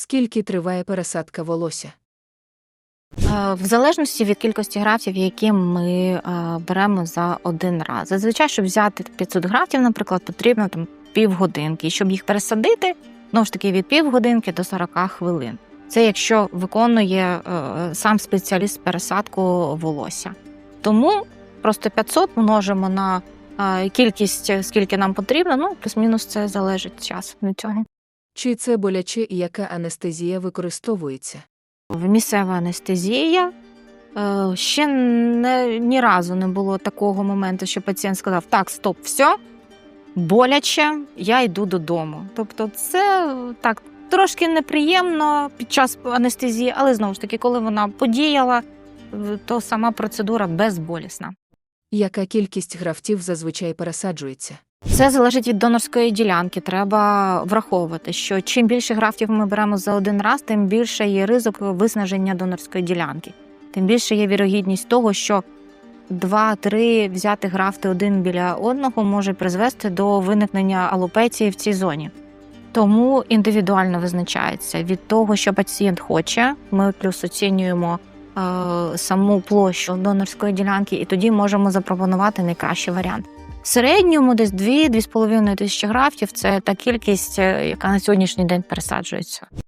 Скільки триває пересадка волосся? Е, В залежності від кількості графтів, які ми е, беремо за один раз. Зазвичай, щоб взяти 500 графтів, наприклад, потрібно там півгодинки. Щоб їх пересадити, знову ж таки від півгодинки до 40 хвилин. Це якщо виконує е, сам спеціаліст пересадку волосся. Тому просто 500 множимо на кількість, скільки нам потрібно. Ну, плюс-мінус це залежить час від цього. Чи це боляче і яка анестезія використовується? Місцева анестезія. Е, Ще не, ні разу не було такого моменту, що пацієнт сказав: так, стоп, все, боляче, я йду додому. Тобто, це так трошки неприємно під час анестезії, але знову ж таки, коли вона подіяла, то сама процедура безболісна. Яка кількість графтів зазвичай пересаджується? Це залежить від донорської ділянки. Треба враховувати, що чим більше графтів ми беремо за один раз, тим більше є ризик виснаження донорської ділянки. Тим більше є вірогідність того, що два-три взяти графти один біля одного може призвести до виникнення алопеції в цій зоні. Тому індивідуально визначається від того, що пацієнт хоче. Ми плюс оцінюємо е, саму площу донорської ділянки, і тоді можемо запропонувати найкращий варіант. Середньому десь 2-2,5 тисячі графтів це та кількість, е, яка на сьогоднішній день пересаджується.